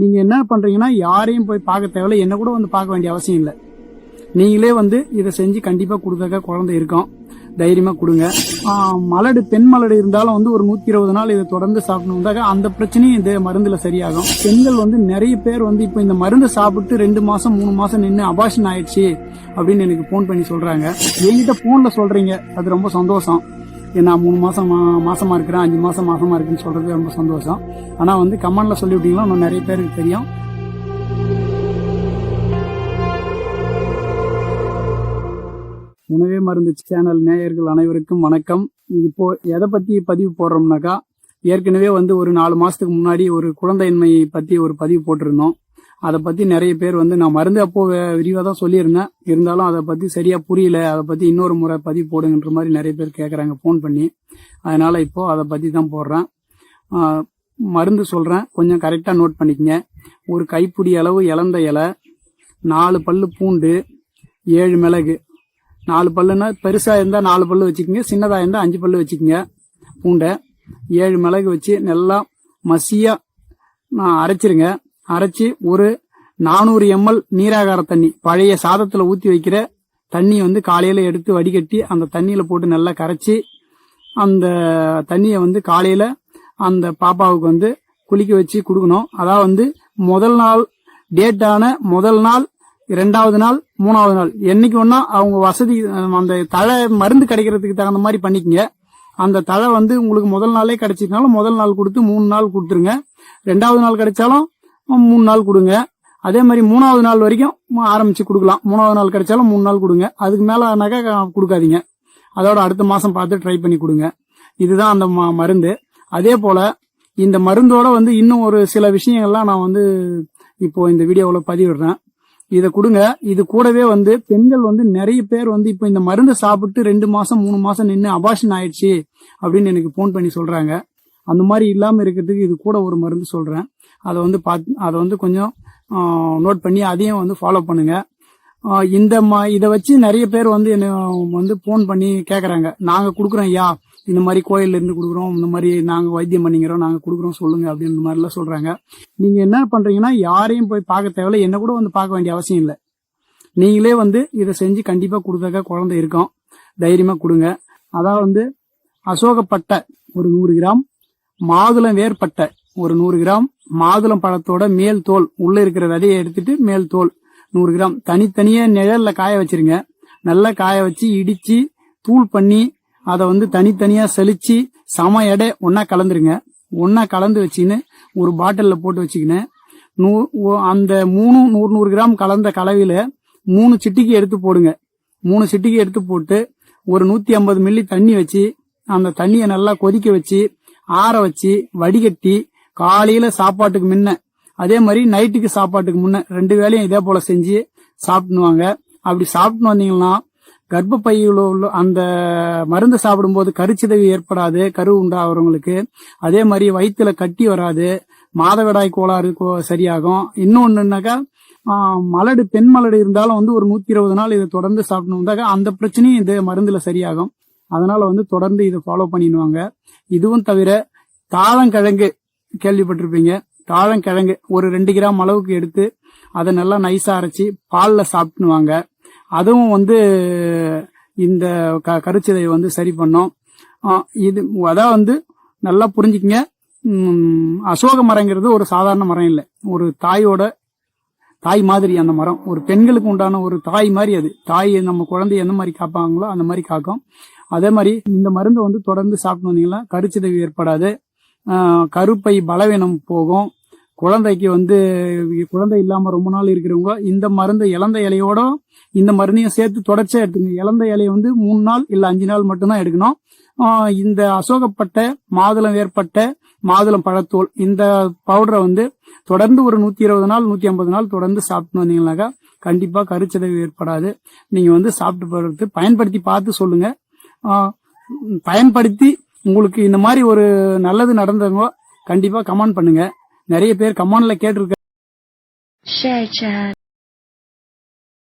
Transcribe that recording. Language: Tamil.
நீங்க என்ன பண்றீங்கன்னா யாரையும் போய் பார்க்க தேவையில்ல. என்ன கூட வந்து பார்க்க வேண்டிய அவசியம் இல்லை. நீங்களே வந்து இதை செஞ்சு கண்டிப்பா கொடுக்க குழந்தை இருக்கும். தைரியமா கொடுங்க. மலடு பெண் மலடு இருந்தாலும் வந்து ஒரு நூத்தி இருபது நாள் இதை தொடர்ந்து சாப்பிடணும்னாக்க அந்த பிரச்சனையும் இந்த மருந்துல சரியாகும். பெண்கள் வந்து நிறைய பேர் வந்து இப்போ இந்த மருந்து சாப்பிட்டு ரெண்டு மாசம் மூணு மாசம் நின்று அபாஷன் ஆயிடுச்சு அப்படின்னு எனக்கு ஃபோன் பண்ணி சொல்றாங்க. என்கிட்ட போன்ல சொல்றீங்க. அது ரொம்ப சந்தோஷம். நான் மூணு மாதம் மா- மாதமாக இருக்கிறேன் அஞ்சு மாதம் மாதமாக இருக்குன்னு சொல்கிறது ரொம்ப சந்தோஷம். ஆனால் வந்து கமெண்டில் சொல்லிவிட்டீங்களா இன்னும் நிறைய பேருக்கு தெரியும். உணவே மருந்து சேனல் நேயர்கள் அனைவருக்கும் வணக்கம். இப்போ எதை பத்தி பதிவு போடுறோம்னாக்கா ஏற்கனவே வந்து ஒரு நாலு மாசத்துக்கு முன்னாடி ஒரு குழந்தையின்மையை பத்தி ஒரு பதிவு போட்டிருந்தோம். அதை பத்தி நிறைய பேர் வந்து நான் மருந்து அப்போ விரிவாக தான் சொல்லியிருந்தேன். இருந்தாலும் அதை பத்தி சரியா புரியல. அதை பத்தி இன்னொரு முறை பதிவு போடுங்கன்ற மாதிரி நிறைய பேர் கேட்குறாங்க ஃபோன் பண்ணி. அதனால இப்போ அதை பத்தி தான் போடுறேன். மருந்து சொல்றேன். கொஞ்சம் கரெக்டாக நோட் பண்ணிக்கங்க. ஒரு கைப்பிடி அளவு இலந்த இலை நாலு பல்லு பூண்டு ஏழு மிளகு. நாலு பல்லுன்னா பெருசாக இருந்தால் நாலு பல்லு வச்சுக்கோங்க சின்னதாக இருந்தால் அஞ்சு பல்லு வச்சுக்கோங்க பூண்டை. ஏழு மிளகு வச்சு நல்லா மசியாக நான் அரைச்சிருங்க. அரைச்சி ஒரு நானூறு எம்எல் நீராகார தண்ணி பழைய சாதத்துல ஊத்தி வைக்கிற தண்ணி வந்து காலையில எடுத்து வடிகட்டி அந்த தண்ணியில போட்டு நல்லா கரைச்சி அந்த தண்ணியை வந்து காலையில அந்த பாப்பாவுக்கு வந்து குளிக்க வச்சு கொடுக்கணும். அதாவது வந்து முதல் நாள் டேட்டான முதல் நாள் இரண்டாவது நாள் மூணாவது நாள். என்னைக்கு ஒன்னா அவங்க வசதி அந்த தழை மருந்து கிடைக்கிறதுக்கு தகுந்த மாதிரி பண்ணிக்கங்க. அந்த தழை வந்து உங்களுக்கு முதல் நாளே கிடைச்சிருந்தாலும் முதல் நாள் கொடுத்து மூணு நாள் கொடுத்துருங்க. ரெண்டாவது நாள் கிடைச்சாலும் மூணு நாள் கொடுங்க. அதே மாதிரி மூணாவது நாள் வரைக்கும் ஆரம்பிச்சு கொடுக்கலாம். மூணாவது நாள் கிடைச்சாலும் மூணு நாள் கொடுங்க. அதுக்கு மேலனாக்கா கொடுக்காதீங்க. அதோட அடுத்த மாசம் பார்த்து ட்ரை பண்ணி கொடுங்க. இதுதான் அந்த ம- மருந்து. அதே போல இந்த மருந்தோட வந்து இன்னும் ஒரு சில விஷயங்கள்லாம் நான் வந்து இப்போ இந்த வீடியோவில் பதிவிடுறேன். இதை கொடுங்க. இது கூடவே வந்து பெண்கள் வந்து நிறைய பேர் வந்து இப்போ இந்த மருந்தை சாப்பிட்டு ரெண்டு மாசம் மூணு மாசம் நின்று அபாஷன் ஆயிடுச்சு அப்படின்னு எனக்கு ஃபோன் பண்ணி சொல்றாங்க. அந்த மாதிரி இல்லாமல் இருக்கிறதுக்கு இது கூட ஒரு மருந்து சொல்றேன். அதை வந்து பார்த்து அதை வந்து கொஞ்சம் நோட் பண்ணி அதையும் வந்து ஃபாலோ பண்ணுங்க. இந்த மா இதை வச்சு நிறைய பேர் வந்து என்ன வந்து ஃபோன் பண்ணி கேட்குறாங்க நாங்கள் கொடுக்குறோம் ஐயா இந்த மாதிரி கோயில்ல இருந்து கொடுக்குறோம் இந்த மாதிரி நாங்கள் வைத்தியம் பண்ணிக்கிறோம் நாங்கள் கொடுக்குறோம் சொல்லுங்க அப்படின்ற மாதிரிலாம் சொல்றாங்க. நீங்க என்ன பண்றீங்கன்னா யாரையும் போய் பார்க்க தேவையில்ல. என்ன கூட வந்து பார்க்க வேண்டிய அவசியம் இல்லை. நீங்களே வந்து இதை செஞ்சு கண்டிப்பா கொடுத்தாக்க குழந்தை இருக்கும். தைரியமா கொடுங்க. அதாவது வந்து அசோகப்பட்டை ஒரு நூறு கிராம் மாதுளம் வேர்பட்டை ஒரு நூறு கிராம் மாதுளம் பழத்தோட மேல் தோல் உள்ள இருக்கிற விதையை எடுத்துட்டு மேல் தோல். நூறு கிராம். தனித்தனியா நிழல்ல காய வச்சிருங்க. நல்லா காய வச்சு இடிச்சு தூள் பண்ணி அதை வந்து தனித்தனியா செழிச்சு சம எடை ஒன்னா கலந்துருங்க. ஒன்னா கலந்து வச்சுன்னு ஒரு பாட்டில்ல போட்டு வச்சுக்கின்னு. நூ அந்த மூணு நூறு நூறு கிராம் கலந்த கலவையில மூணு சிட்டிக்கு எடுத்து போடுங்க. மூணு சிட்டிக்கு எடுத்து போட்டு ஒரு நூத்தி ஐம்பது மில்லி தண்ணி வச்சு அந்த தண்ணியை நல்லா கொதிக்க வச்சு ஆற வச்சு வடிகட்டி காலையில சாப்பாட்டுக்கு முன்ன அதே மாதிரி நைட்டுக்கு சாப்பாட்டுக்கு முன்ன ரெண்டு வேலையும் இதே போல செஞ்சு சாப்பிடுவாங்க அப்படி சாப்பிட்டு வந்தீங்கன்னா கர்ப்பப்பையில் உள்ள அந்த மருந்து சாப்பிடும்போது கருச்சிதவி ஏற்படாது கரு உண்டாகிறவங்களுக்கு. அதே மாதிரி வயிற்றுல கட்டி வராது மாதவிடாய் கோளாறு கோ- சரியாகும். இன்னொன்னுனாக்கா மலடு பெண் மலடு இருந்தாலும் வந்து ஒரு நூத்தி இருபது நாள் இதை தொடர்ந்து சாப்பிடணும்னாக்கா அந்த பிரச்சனையும் இந்த மருந்துல சரியாகும். அதனால வந்து தொடர்ந்து இதை ஃபாலோ பண்ணிடுவாங்க இதுவும் தவிர தாழங்கிழங்கு கேள்விப்பட்டிருப்பீங்க. தாழங்கிழங்கு ஒரு ரெண்டு கிராம் அளவுக்கு எடுத்து அதை நல்லா நைஸா அரைச்சி பாலில் சாப்பிட்டுவாங்க அதுவும் வந்து இந்த க- கருச்சிதை வந்து சரி பண்ணும். இது அதான் வந்து நல்லா புரிஞ்சுக்கங்க. அசோக மரங்கிறது ஒரு சாதாரண மரம் இல்லை. ஒரு தாயோட தாய் மாதிரி அந்த மரம். ஒரு பெண்களுக்கு உண்டான ஒரு தாய் மாதிரி அது. தாய் நம்ம குழந்தைய எந்த மாதிரி காப்பாங்களோ அந்த மாதிரி காக்கும். அதே மாதிரி இந்த மருந்தை வந்து தொடர்ந்து சாப்பிட்டு வந்தீங்கன்னா கருச்சிதைவு ஏற்படாது. கருப்பை பலவீனம் போகும். குழந்தைக்கு வந்து குழந்தை இல்லாம ரொம்ப நாள் இருக்கிறவங்க இந்த மருந்து இழந்த இலையோட இந்த மருந்தையும் சேர்த்து தொடர்ச்சியா எடுத்துங்க. இழந்த இலையை வந்து மூணு நாள் இல்ல அஞ்சு நாள் மட்டும்தான் எடுக்கணும். இந்த அசோகப்பட்ட மாதுளம் ஏற்பட்ட மாதுளம் பழத்தோல் இந்த பவுடரை வந்து தொடர்ந்து ஒரு நூத்தி இருபது நாள் நூத்தி ஐம்பது நாள் தொடர்ந்து சாப்பிட்டு வந்தீங்கன்னாக்கா கண்டிப்பா கருச்சிதவு ஏற்படாது. நீங்க வந்து சாப்பிட்டு போறது பயன்படுத்தி பார்த்து சொல்லுங்க. பயன்படுத்தி உங்களுக்கு இந்த மாதிரி ஒரு நல்லது நடந்தவங்க கண்டிப்பா கமெண்ட் பண்ணுங்க. நிறைய பேர் கமெண்ட்ல கேட்டிருக்க